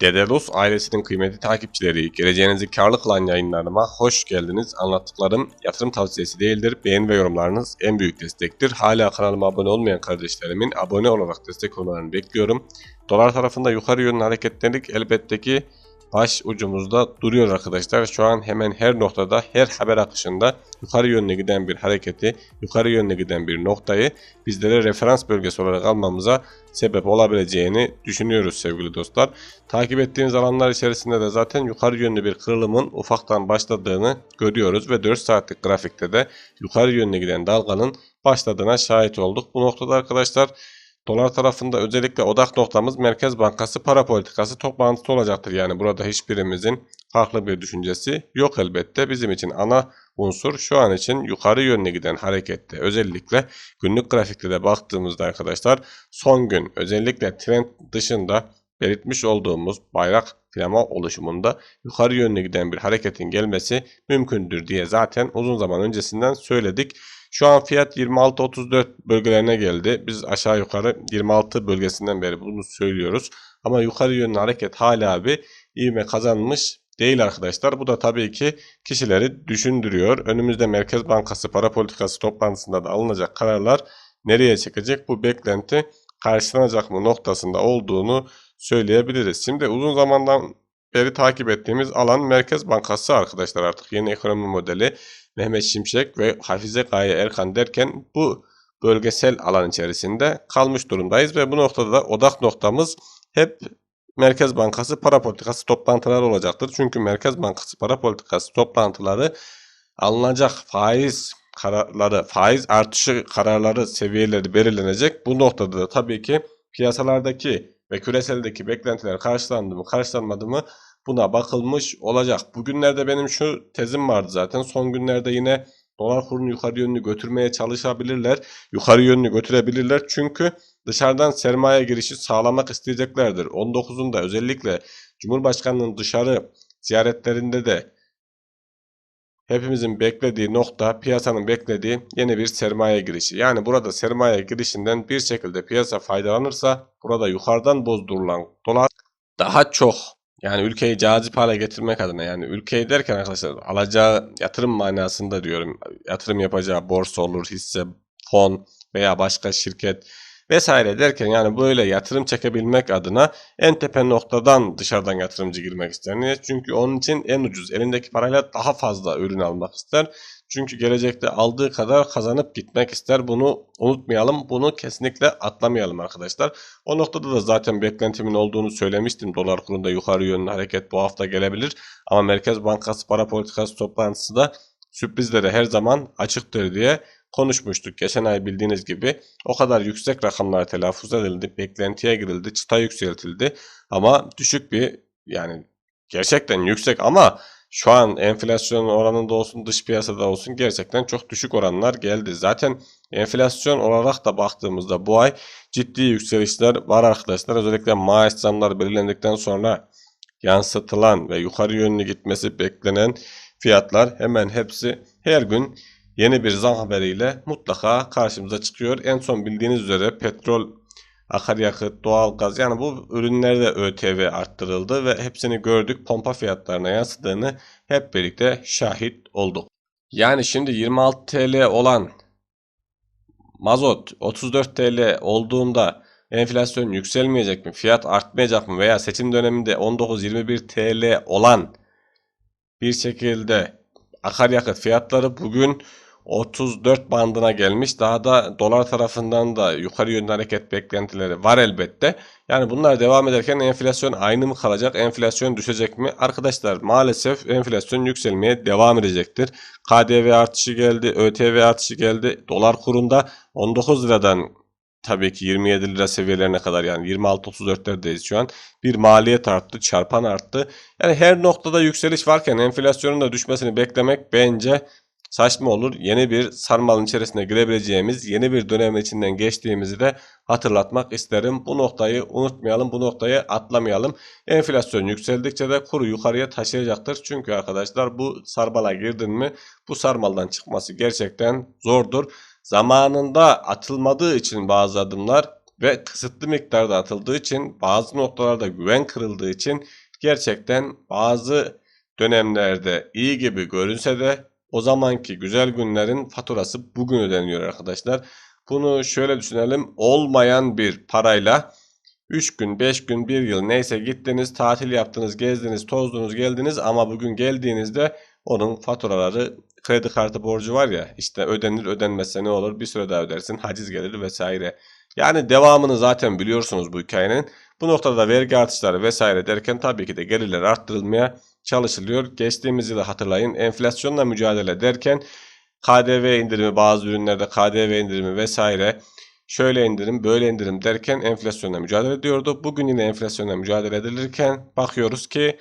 Dedelus ailesinin kıymetli takipçileri, geleceğinizi karlı kılan yayınlarıma hoş geldiniz. Anlattıklarım yatırım tavsiyesi değildir. Beğeni ve yorumlarınız en büyük destektir. Hala kanalıma abone olmayan kardeşlerimin abone olarak destek olmalarını bekliyorum. Dolar tarafında yukarı yönlü hareketlilik elbette ki baş ucumuzda duruyor arkadaşlar. Şu an hemen her noktada, her haber akışında yukarı yönüne giden bir hareketi, yukarı yönüne giden bir noktayı bizlere referans bölgesi olarak almamıza sebep olabileceğini düşünüyoruz sevgili dostlar. Takip ettiğiniz alanlar içerisinde de zaten yukarı yönlü bir kırılımın ufaktan başladığını görüyoruz ve 4 saatlik grafikte de yukarı yönüne giden dalganın başladığına şahit olduk. Bu noktada arkadaşlar Dolar tarafında özellikle odak noktamız Merkez Bankası para politikası toplantısı olacaktır. Yani burada hiçbirimizin farklı bir düşüncesi yok elbette. Bizim için ana unsur şu an için yukarı yönüne giden harekette özellikle günlük grafikte de baktığımızda arkadaşlar son gün özellikle trend dışında belirtmiş olduğumuz bayrak flama oluşumunda yukarı yönüne giden bir hareketin gelmesi mümkündür diye zaten uzun zaman öncesinden söyledik. Şu an fiyat 26-34 bölgelerine geldi. Biz aşağı yukarı 26 bölgesinden beri bunu söylüyoruz. Ama yukarı yönlü hareket hala bir ivme kazanmış değil arkadaşlar. Bu da tabii ki kişileri düşündürüyor. Önümüzde Merkez Bankası para politikası toplantısında da alınacak kararlar nereye çekecek? Bu beklenti karşılanacak mı noktasında olduğunu söyleyebiliriz. Şimdi uzun zamandan beri takip ettiğimiz alan Merkez Bankası arkadaşlar artık yeni ekonomi modeli Mehmet Şimşek ve Hafize Gaye Erkan derken bu bölgesel alan içerisinde kalmış durumdayız ve bu noktada da odak noktamız hep Merkez Bankası para politikası toplantıları olacaktır. Çünkü Merkez Bankası para politikası toplantıları alınacak faiz kararları, faiz artışı kararları seviyeleri belirlenecek. Bu noktada da tabii ki piyasalardaki ve küreseldeki beklentiler karşılandı mı, karşılanmadı mı buna bakılmış olacak. Bugünlerde benim şu tezim vardı zaten. Son günlerde yine dolar kurunu yukarı yönlü götürmeye çalışabilirler. Yukarı yönlü götürebilirler. Çünkü dışarıdan sermaye girişi sağlamak isteyeceklerdir. 19'unda özellikle Cumhurbaşkanı'nın dışarı ziyaretlerinde de hepimizin beklediği nokta, piyasanın beklediği yeni bir sermaye girişi. Yani burada sermaye girişinden bir şekilde piyasa faydalanırsa burada yukarıdan bozdurulan dolar daha çok yani ülkeyi cazip hale getirmek adına yani ülkeyi derken arkadaşlar alacağı yatırım manasında diyorum. Yatırım yapacağı borsa olur, hisse, fon veya başka şirket vesaire derken yani böyle yatırım çekebilmek adına en tepe noktadan dışarıdan yatırımcı girmek ister. Niye? Çünkü onun için en ucuz elindeki parayla daha fazla ürün almak ister. Çünkü gelecekte aldığı kadar kazanıp gitmek ister. Bunu unutmayalım. Bunu kesinlikle atlamayalım arkadaşlar. O noktada da zaten beklentimin olduğunu söylemiştim. Dolar kurunda yukarı yönlü hareket bu hafta gelebilir. Ama Merkez Bankası para politikası toplantısı da sürprizlere her zaman açıktır diye konuşmuştuk. Geçen ay bildiğiniz gibi o kadar yüksek rakamlar telaffuz edildi. Beklentiye girildi. Çıta yükseltildi. Ama düşük bir yani gerçekten yüksek ama şu an enflasyon oranında olsun dış piyasada olsun gerçekten çok düşük oranlar geldi. Zaten enflasyon olarak da baktığımızda bu ay ciddi yükselişler var arkadaşlar. Özellikle maaş zamları belirlendikten sonra yansıtılan ve yukarı yönlü gitmesi beklenen fiyatlar hemen hepsi her gün yeni bir zam haberiyle mutlaka karşımıza çıkıyor. En son bildiğiniz üzere petrol, akaryakıt, doğalgaz yani bu ürünlerde ÖTV arttırıldı ve hepsini gördük. Pompa fiyatlarına yansıdığını hep birlikte şahit olduk. Yani şimdi 26 TL olan mazot 34 TL olduğunda enflasyon yükselmeyecek mi? Fiyat artmayacak mı? Veya seçim döneminde 19-21 TL olan bir şekilde akaryakıt fiyatları bugün 34 bandına gelmiş. Daha da dolar tarafından da yukarı yönlü hareket beklentileri var elbette. Yani bunlar devam ederken enflasyon aynı mı kalacak? Enflasyon düşecek mi? Arkadaşlar maalesef enflasyon yükselmeye devam edecektir. KDV artışı geldi, ÖTV artışı geldi. Dolar kurunda 19 liradan tabii ki 27 lira seviyelerine kadar yani 26-34'lerdeyiz şu an. Bir maliyet arttı, çarpan arttı. Yani her noktada yükseliş varken enflasyonun da düşmesini beklemek bence saçma olur. Yeni bir sarmalın içerisine girebileceğimiz yeni bir dönem içinden geçtiğimizi de hatırlatmak isterim. Bu noktayı unutmayalım, bu noktayı atlamayalım. Enflasyon yükseldikçe de kuru yukarıya taşıyacaktır. Çünkü arkadaşlar bu sarmala girdin mi bu sarmaldan çıkması gerçekten zordur. Zamanında atılmadığı için bazı adımlar ve kısıtlı miktarda atıldığı için bazı noktalarda güven kırıldığı için gerçekten bazı dönemlerde iyi gibi görünse de o zamanki güzel günlerin faturası bugün ödeniyor arkadaşlar. Bunu şöyle düşünelim. Olmayan bir parayla 3 gün, 5 gün, 1 yıl neyse gittiniz, tatil yaptınız, gezdiniz, tozdunuz, geldiniz ama bugün geldiğinizde onun faturaları, kredi kartı borcu var ya işte ödenir ödenmezse ne olur bir süre daha ödersin, haciz gelir vesaire. Yani devamını zaten biliyorsunuz bu hikayenin. Bu noktada vergi artışları vesaire derken tabii ki de gelirler arttırılmaya çalışılıyor. Geçtiğimiz yılı hatırlayın enflasyonla mücadele derken KDV indirimi bazı ürünlerde KDV indirimi vesaire şöyle indirim böyle indirim derken enflasyonla mücadele ediyordu. Bugün yine enflasyonla mücadele edilirken bakıyoruz ki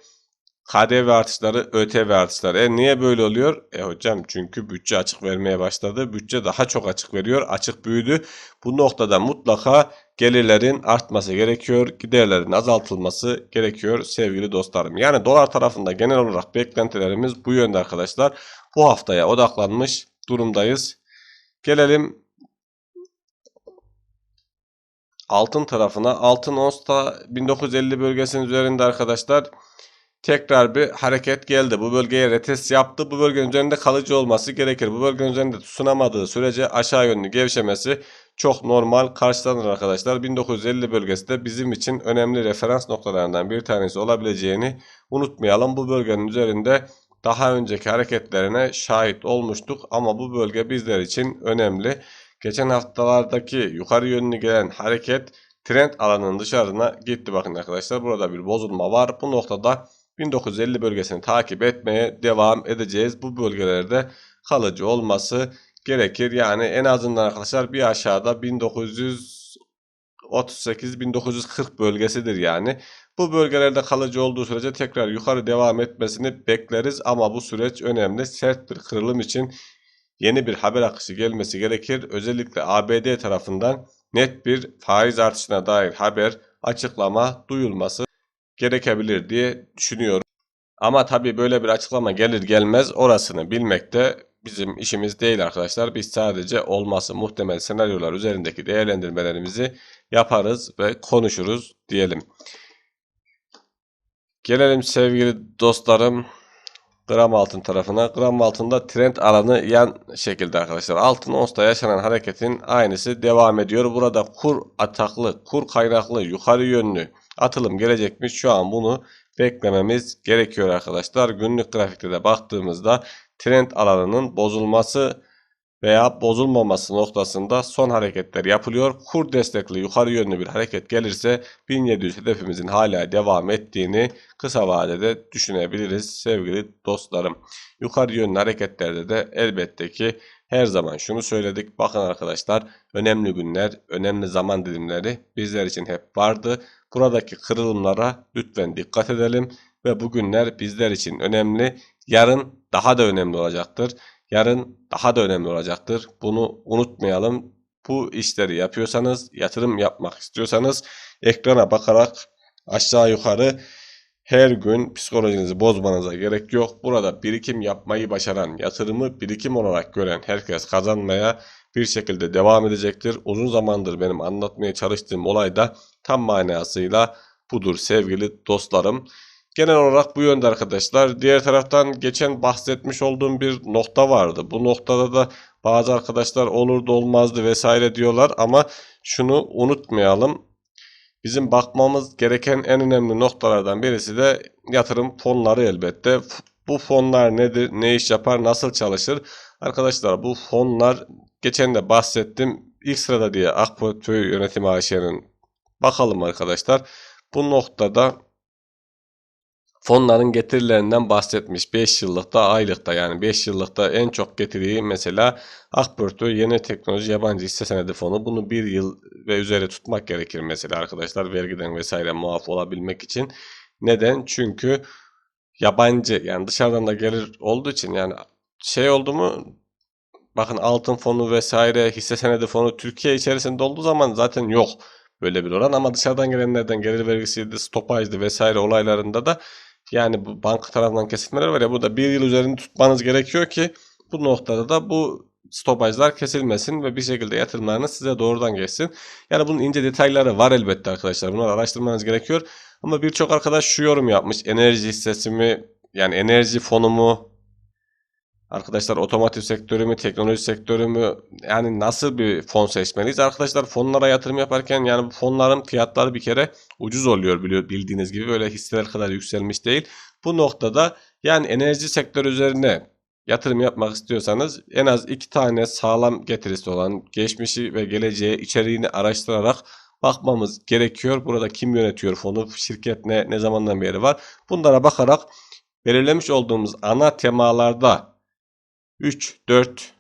KDV artışları, ÖTV artışları. E niye böyle oluyor? E hocam çünkü bütçe açık vermeye başladı. Bütçe daha çok açık veriyor. Açık büyüdü. Bu noktada mutlaka gelirlerin artması gerekiyor. Giderlerin azaltılması gerekiyor sevgili dostlarım. Yani dolar tarafında genel olarak beklentilerimiz bu yönde arkadaşlar. Bu haftaya odaklanmış durumdayız. Gelelim altın tarafına. Altın onsta 1950 bölgesinin üzerinde arkadaşlar tekrar bir hareket geldi. Bu bölgeye retest yaptı. Bu bölgenin üzerinde kalıcı olması gerekir. Bu bölgenin üzerinde tutunamadığı sürece aşağı yönlü gevşemesi çok normal karşılanır arkadaşlar. 1950 bölgesi de bizim için önemli referans noktalarından bir tanesi olabileceğini unutmayalım. Bu bölgenin üzerinde daha önceki hareketlerine şahit olmuştuk ama bu bölge bizler için önemli. Geçen haftalardaki yukarı yönlü gelen hareket trend alanının dışarına gitti bakın arkadaşlar. Burada bir bozulma var. Bu noktada 1950 bölgesini takip etmeye devam edeceğiz. Bu bölgelerde kalıcı olması gerekir. Yani en azından arkadaşlar bir aşağıda 1938-1940 bölgesidir yani. Bu bölgelerde kalıcı olduğu sürece tekrar yukarı devam etmesini bekleriz ama bu süreç önemli. Sert bir kırılım için yeni bir haber akışı gelmesi gerekir. Özellikle ABD tarafından net bir faiz artışına dair haber, açıklama duyulması gerekebilir diye düşünüyorum. Ama tabii böyle bir açıklama gelir gelmez orasını bilmek de bizim işimiz değil arkadaşlar. Biz sadece olması muhtemel senaryolar üzerindeki değerlendirmelerimizi yaparız ve konuşuruz diyelim. Gelelim sevgili dostlarım gram altın tarafına. Gram altında trend alanı yan şekilde arkadaşlar. Altın onsta yaşanan hareketin aynısı devam ediyor. Burada kur ataklı, kur kaynaklı, yukarı yönlü atılım gelecekmiş. Şu an bunu beklememiz gerekiyor arkadaşlar. Günlük grafikte de baktığımızda trend alanının bozulması veya bozulmaması noktasında son hareketler yapılıyor. Kur destekli yukarı yönlü bir hareket gelirse 1700 hedefimizin hala devam ettiğini kısa vadede düşünebiliriz sevgili dostlarım. Yukarı yönlü hareketlerde de elbette ki her zaman şunu söyledik. Bakın arkadaşlar önemli günler, önemli zaman dilimleri bizler için hep vardı. Buradaki kırılımlara lütfen dikkat edelim ve bugünler bizler için önemli. Yarın daha da önemli olacaktır. Yarın daha da önemli olacaktır. Bunu unutmayalım. Bu işleri yapıyorsanız, yatırım yapmak istiyorsanız ekrana bakarak aşağı yukarı her gün psikolojinizi bozmanıza gerek yok. Burada birikim yapmayı başaran, yatırımı birikim olarak gören herkes kazanmaya bir şekilde devam edecektir. Uzun zamandır benim anlatmaya çalıştığım olay da tam manasıyla budur sevgili dostlarım. Genel olarak bu yönde arkadaşlar. Diğer taraftan geçen bahsetmiş olduğum bir nokta vardı. Bu noktada da bazı arkadaşlar olurdu olmazdı vesaire diyorlar ama şunu unutmayalım. Bizim bakmamız gereken en önemli noktalardan birisi de yatırım fonları elbette. Bu fonlar nedir, ne iş yapar, nasıl çalışır? Arkadaşlar bu fonlar geçen de bahsettim. İlk sırada diye AK Portföy Yönetimi AŞ'nin bakalım arkadaşlar. Bu noktada fonların getirilerinden bahsetmiş. 5 yıllıkta, aylıkta yani 5 yıllıkta en çok getiriyi mesela Akportföy Yeni Teknoloji Yabancı Hisse Senedi Fonu. Bunu 1 yıl ve üzeri tutmak gerekir mesela arkadaşlar vergiden vesaire muaf olabilmek için. Neden? Çünkü yabancı yani dışarıdan da gelir olduğu için yani şey oldu mu bakın altın fonu vesaire hisse senedi fonu Türkiye içerisinde olduğu zaman zaten yok böyle bir oran ama dışarıdan gelenlerden gelir vergisiydi, stopajdı vesaire olaylarında da yani bu banka tarafından kesilmeler var ya burada bir yıl üzerinde tutmanız gerekiyor ki bu noktada da bu stopajlar kesilmesin ve bir şekilde yatırımlarınız size doğrudan geçsin. Yani bunun ince detayları var elbette arkadaşlar. Bunları araştırmanız gerekiyor. Ama birçok arkadaş şu yorum yapmış. Enerji hissesi mi yani enerji fonu mu Arkadaşlar otomotiv sektörü mü, teknoloji sektörü mü yani nasıl bir fon seçmeliyiz? Arkadaşlar fonlara yatırım yaparken yani bu fonların fiyatları bir kere ucuz oluyor biliyor bildiğiniz gibi böyle hisseler kadar yükselmiş değil. Bu noktada yani enerji sektörü üzerine yatırım yapmak istiyorsanız en az iki tane sağlam getirisi olan geçmişi ve geleceği içeriğini araştırarak bakmamız gerekiyor. Burada kim yönetiyor fonu, şirket ne, ne zamandan beri var. Bunlara bakarak belirlemiş olduğumuz ana temalarda 3, 4,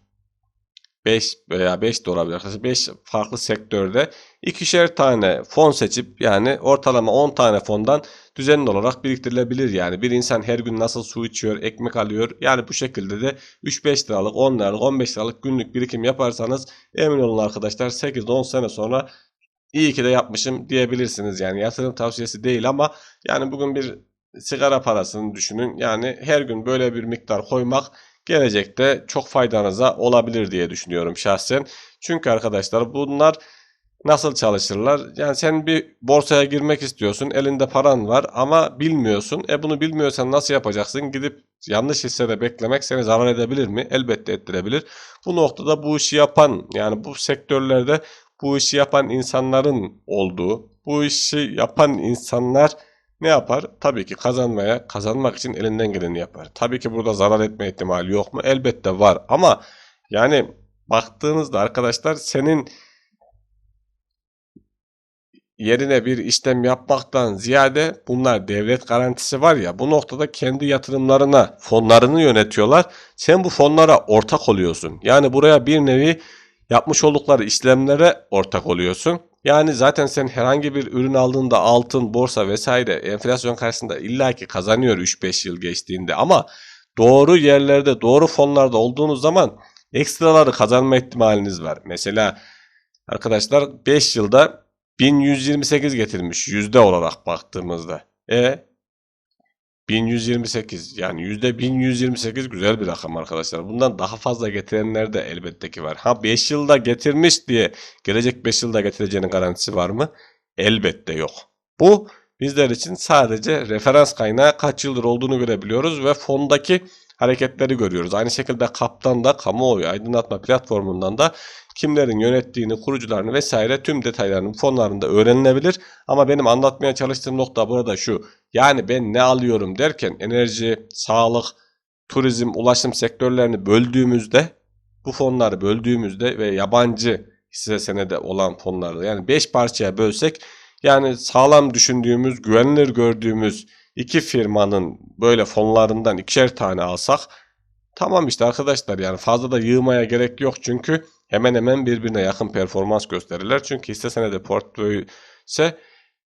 5 veya 5 de olabilir arkadaşlar. 5 farklı sektörde ikişer tane fon seçip yani ortalama 10 tane fondan düzenli olarak biriktirilebilir. Yani bir insan her gün nasıl su içiyor, ekmek alıyor. Yani bu şekilde de 3-5 liralık, 10 liralık, 15 liralık günlük birikim yaparsanız emin olun arkadaşlar 8-10 sene sonra iyi ki de yapmışım diyebilirsiniz. Yani yatırım tavsiyesi değil ama yani bugün bir sigara parasını düşünün. Yani her gün böyle bir miktar koymak gelecekte çok faydanıza olabilir diye düşünüyorum şahsen. Çünkü arkadaşlar bunlar nasıl çalışırlar? Yani sen bir borsaya girmek istiyorsun. Elinde paran var ama bilmiyorsun. E bunu bilmiyorsan nasıl yapacaksın? Gidip yanlış hissede beklemek seni zarar edebilir mi? Elbette ettirebilir. Bu noktada bu işi yapan yani bu sektörlerde bu işi yapan insanların olduğu, bu işi yapan insanlar ne yapar? Tabii ki kazanmaya, kazanmak için elinden geleni yapar. Tabii ki burada zarar etme ihtimali yok mu? Elbette var ama yani baktığınızda arkadaşlar senin yerine bir işlem yapmaktan ziyade bunlar devlet garantisi var ya bu noktada kendi yatırımlarına fonlarını yönetiyorlar. Sen bu fonlara ortak oluyorsun. Yani buraya bir nevi yapmış oldukları işlemlere ortak oluyorsun. Yani zaten sen herhangi bir ürün aldığında altın, borsa vesaire enflasyon karşısında illaki kazanıyor 3-5 yıl geçtiğinde ama doğru yerlerde, doğru fonlarda olduğunuz zaman ekstraları kazanma ihtimaliniz var. Mesela arkadaşlar 5 yılda 1128 getirmiş yüzde olarak baktığımızda. E 1128 yani %1128 güzel bir rakam arkadaşlar. Bundan daha fazla getirenler de elbette ki var. Ha 5 yılda getirmiş diye gelecek 5 yılda getireceğinin garantisi var mı? Elbette yok. Bu bizler için sadece referans kaynağı kaç yıldır olduğunu görebiliyoruz ve fondaki hareketleri görüyoruz. Aynı şekilde kaptan da kamuoyu aydınlatma platformundan da kimlerin yönettiğini, kurucularını vesaire tüm detaylarının fonlarında öğrenilebilir. Ama benim anlatmaya çalıştığım nokta burada şu. Yani ben ne alıyorum derken enerji, sağlık, turizm, ulaşım sektörlerini böldüğümüzde bu fonları böldüğümüzde ve yabancı hisse senede olan fonları yani 5 parçaya bölsek yani sağlam düşündüğümüz, güvenilir gördüğümüz iki firmanın böyle fonlarından ikişer tane alsak tamam işte arkadaşlar yani fazla da yığmaya gerek yok çünkü hemen hemen birbirine yakın performans gösterirler. Çünkü hisse senedi portföyü ise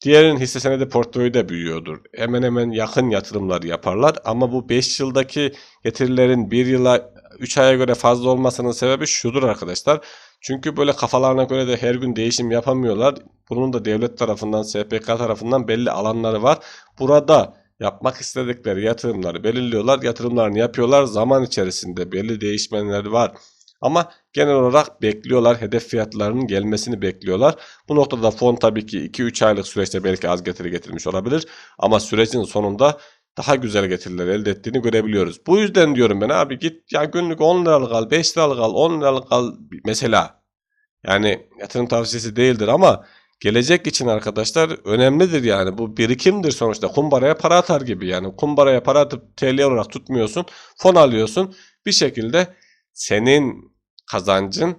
diğerinin hisse senedi portföyü de büyüyordur. Hemen hemen yakın yatırımlar yaparlar ama bu 5 yıldaki getirilerin 1 yıla 3 aya göre fazla olmasının sebebi şudur arkadaşlar. Çünkü böyle kafalarına göre de her gün değişim yapamıyorlar. Bunun da devlet tarafından, SPK tarafından belli alanları var. Burada yapmak istedikleri yatırımları belirliyorlar. Yatırımlarını yapıyorlar. Zaman içerisinde belli değişmenler var. Ama genel olarak bekliyorlar. Hedef fiyatlarının gelmesini bekliyorlar. Bu noktada fon tabii ki 2-3 aylık süreçte belki az getiri getirmiş olabilir. Ama sürecin sonunda daha güzel getiriler elde ettiğini görebiliyoruz. Bu yüzden diyorum ben abi git ya günlük 10 liralık al, 5 liralık al, 10 liralık al mesela. Yani yatırım tavsiyesi değildir ama gelecek için arkadaşlar önemlidir yani. Bu birikimdir sonuçta. Kumbaraya para atar gibi yani. Kumbaraya para atıp TL olarak tutmuyorsun. Fon alıyorsun. Bir şekilde senin kazancın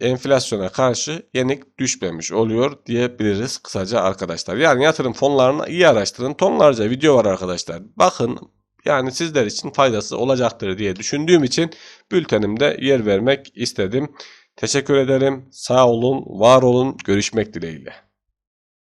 enflasyona karşı yenik düşmemiş oluyor diyebiliriz kısaca arkadaşlar. Yani yatırım fonlarını iyi araştırın. Tonlarca video var arkadaşlar. Bakın yani sizler için faydası olacaktır diye düşündüğüm için bültenimde yer vermek istedim. Teşekkür ederim. Sağ olun, var olun. Görüşmek dileğiyle.